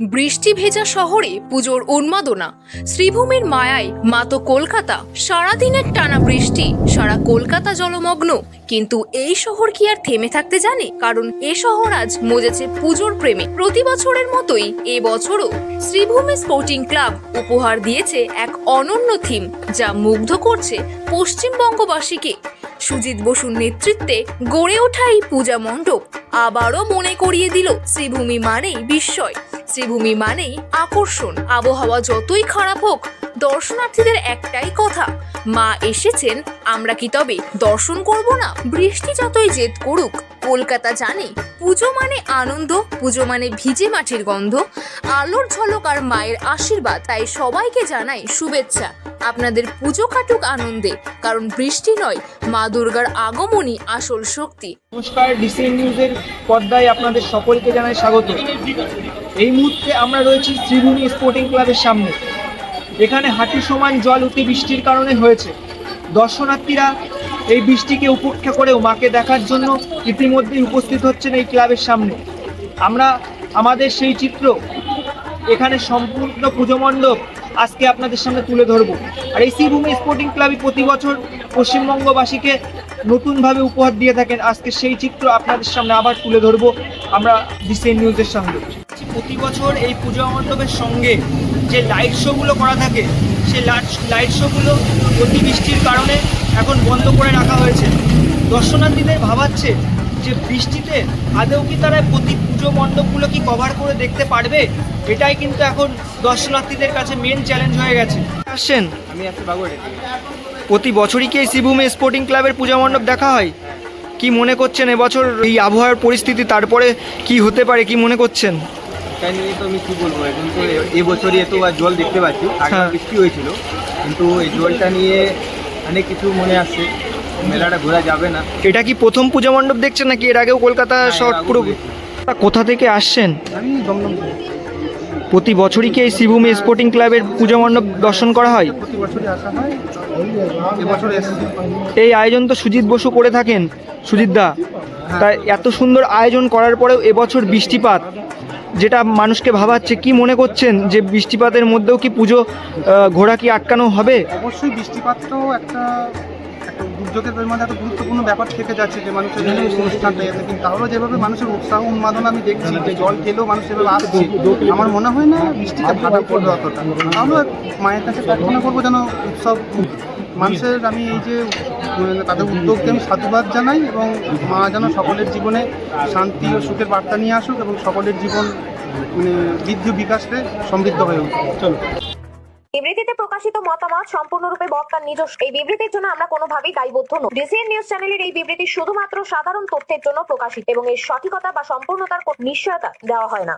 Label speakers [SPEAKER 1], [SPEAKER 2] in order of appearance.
[SPEAKER 1] বৃষ্টি ভেজা শহরে পুজোর উন্মাদনা, শ্রীভূমির মায়ায় মাতো কলকাতা, সারাদিনের টানা বৃষ্টি, সারা কলকাতা জলমগ্ন। কিন্তু এই শহর কি আর থেমে থাকতে জানে? কারণ এ শহর আজ মজেছে পুজোর প্রেমে। প্রতি বছরের মতোই এ বছরও শ্রীভূমি স্পোর্টিং ক্লাব উপহার দিয়েছে এক অনন্য থিম, যা মুগ্ধ করছে পশ্চিমবঙ্গবাসীকে। সুজিত বসুর নেতৃত্বে গড়ে ওঠা এই পূজা মণ্ডপ আবারও মনে করিয়ে দিল শ্রীভূমি মানেই বিস্ময়। শ্রীভূমি মানেই আকর্ষণ। আবহাওয়া যতই খারাপ হোক, দর্শনার্থীদের একটাই কথা, মা এসেছেন, আমরা কি তবে দর্শন করব না? বৃষ্টি যতই জেদ করুক, কলকাতা জানে পুজো মানে আনন্দ, পুজো মানে ভিজে মাটির গন্ধ, আলোর ঝলক আর মায়ের আশীর্বাদ, তাই সবাইকে জানাই শুভেচ্ছা। আপনাদের পুজো কাটুক আনন্দে, কারণ বৃষ্টি নয়, মা দুর্গার আগমনই আসল শক্তি।
[SPEAKER 2] নমস্কার ডিসিএন নিউজের পর্দায় আপনাদের সকলকে জানাই স্বাগত। এই মুহূর্তে আমরা রয়েছি শ্রীভূমি স্পোর্টিং ক্লাবের সামনে। এখানে হাঁটু সমান জল অতি বৃষ্টির কারণে হয়েছে। দর্শনার্থীরা এই বৃষ্টিকে উপেক্ষা করেও মাকে দেখার জন্য ইতিমধ্যেই উপস্থিত হচ্ছেন এই ক্লাবের সামনে। আমরা, আমাদের সেই চিত্র, এখানে সম্পূর্ণ পুজো মণ্ডপ আজকে আপনাদের সামনে তুলে ধরবো। আর এই শ্রীভূমি স্পোর্টিং ক্লাবই প্রতি বছর পশ্চিমবঙ্গবাসীকে নতুনভাবে উপহার দিয়ে থাকেন। আজকে সেই চিত্র আপনাদের সামনে আবার তুলে ধরবো। আমরা ডিসিএন নিউজের সঙ্গে। প্রতি বছর এই পূজা মণ্ডপের সঙ্গে যে লাইট শোগুলো করা থাকে সেই লাইট শোগুলো অতিবৃষ্টির কারণে এখন বন্ধ করে রাখা হয়েছে। দর্শনার্থীদের ভাবাচ্ছে যে বৃষ্টিতে আদৌ কি তারা প্রতি পুজো মণ্ডপগুলো কি কভার করে দেখতে পারবে? এটাই কিন্তু এখন দর্শনার্থীদের কাছে মেন চ্যালেঞ্জ হয়ে গেছে। আসছেন
[SPEAKER 3] আমি আছি বাগুড়ে
[SPEAKER 2] প্রতি বছরই কি এই শ্রীভূমি স্পোর্টিং ক্লাবের পূজা মণ্ডপ দেখা হয়? কি মনে করছেন এবছর এই আবহাওয়ার পরিস্থিতি তারপরে কি হতে পারে কি মনে করছেন?
[SPEAKER 3] তাই নিয়ে তো আমি কি বলব? এখন তো এবছরই এত জল দেখতে পাচ্ছি। আগে
[SPEAKER 2] হ্যাঁ।
[SPEAKER 3] বৃষ্টি হয়েছিল কিন্তু এই জলটা নিয়ে অনেক কিছু মনে আসছে। মেলাটা ঘোরা যাবে না।
[SPEAKER 2] এটা কি প্রথম পূজা মণ্ডপ দেখছেন নাকি এর আগেও কলকাতা
[SPEAKER 3] হ্যাঁ, আগেও
[SPEAKER 2] পুরো কোথা থেকে আসছেন?
[SPEAKER 3] আমি দমদম
[SPEAKER 2] প্রতি বছরই কি এই শ্রীভূমি স্পোর্টিং ক্লাবের পূজা মণ্ডপ দর্শন করা হয়? এই আয়োজন তো সুজিত বসু করে থাকেন সুজিত দা।
[SPEAKER 3] হ্যাঁ।
[SPEAKER 2] তাই এত সুন্দর আয়োজন করার পরেও এবছর বৃষ্টিপাত। যেটা মানুষকে ভাবাচ্ছে, কি মনে করছেন যে বৃষ্টিপাতের মধ্যেও কি পুজো ঘোরা কি আটকানো হবে?
[SPEAKER 4] অবশ্যই বৃষ্টিপাতটাও একটা একটা দুর্যোগের মধ্যে একটা গুরুত্বপূর্ণ ব্যাপার থেকে যাচ্ছে যে মানুষের অনুষ্ঠানটা এসে কিন্তু তাহলেও যেভাবে মানুষের উৎসাহ, উন্মাদন আমি দেখছি যে জল খেলেও মানুষ এভাবে আসছে, আমার মনে হয় না বৃষ্টিতে ভাটা পড়বে অতটা। তাহলে মায়ের কাছে প্রার্থনা করব যেন উৎসব, মানুষের আমি এই যে তাদের উদ্যোগকে আমি সাধুবাদ জানাই এবং মা যেন সকলের জীবনে শান্তি ও সুখের বার্তা নিয়ে আসুক এবং সকলের জীবন মানে বৃদ্ধি বিকাশে সমৃদ্ধ হয়ে উঠুক। চলো।
[SPEAKER 5] বিবৃতিতে প্রকাশিত মতামত সম্পূর্ণরূপে বক্তার নিজস্ব। এই বিবৃতির জন্য আমরা কোনোভাবেই দায়বদ্ধ নই। ডিসিএন নিউজ চ্যানেলের এই বিবৃতি শুধুমাত্র সাধারণ তথ্যের জন্য প্রকাশিত এবং এর সঠিকতা বা সম্পূর্ণতার নিশ্চয়তা দেওয়া হয় না।